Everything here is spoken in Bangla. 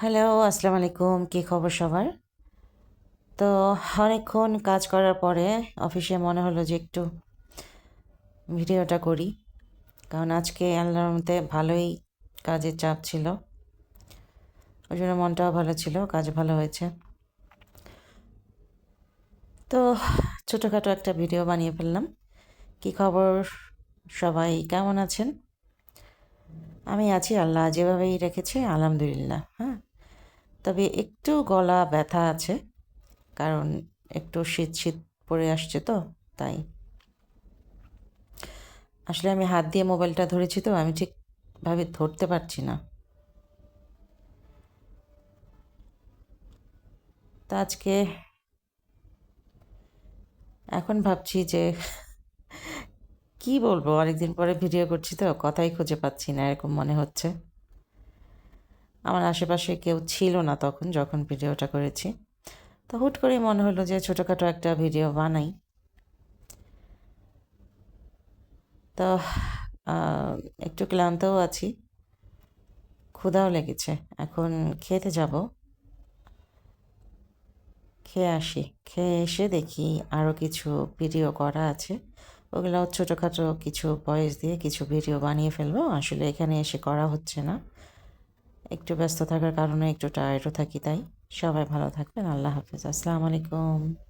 হ্যালো আসসালামু আলাইকুম কী খবর সবার? তো অনেকক্ষণ কাজ করার পরে অফিসে মনে হলো যে একটু ভিডিওটা করি, কারণ আজকে আল্লাহর মধ্যে ভালোই কাজের চাপ ছিল। ওই জন্য মনটাও ভালো ছিল, কাজ ভালো হয়েছে। তো ছোটোখাটো একটা ভিডিও বানিয়ে ফেললাম। কী খবর সবাই? কেমন আছেন? আমি আছি আল্লাহ, যেভাবেই রেখেছি আলহামদুলিল্লাহ হ্যাঁ। তবে একটু গলা ব্যথা আছে, কারণ একটু শীত শীত পড়ে আসছে তো, তাই। আসলে আমি হাত দিয়ে মোবাইলটা ধরেছি তো, আমি ঠিকভাবে ধরতে পারছি না। তা আজকে এখন ভাবছি যে কি বলব? অনেকদিন পরে ভিডিও করছি তো, কথাই খুঁজে পাচ্ছি না, এরকম মনে হচ্ছে। আমার আশেপাশে কেউ ছিল না তখন যখন ভিডিওটা করেছি। তো হুট করেই মনে হলো যে ছোটোখাটো একটা ভিডিও বানাই। তো একটু ক্লান্তও আছি। ক্ষুধাও লেগেছে। এখন খেতে যাব। খেয়ে আসি। খেয়ে এসে দেখি আরও কিছু ভিডিও করা আছে। ওগুলো ছোটোখাটো কিছু ভয়েস দিয়ে কিছু ভিডিও বানিয়ে ফেলব। আসলে এখানে এসে করা হচ্ছে না। একটু ব্যস্ত থাকার কারণে একটু টায়ার্ডও থাকি তাই। সবাই ভালো থাকবেন। আল্লাহ হাফেজ। আসসালামু আলাইকুম।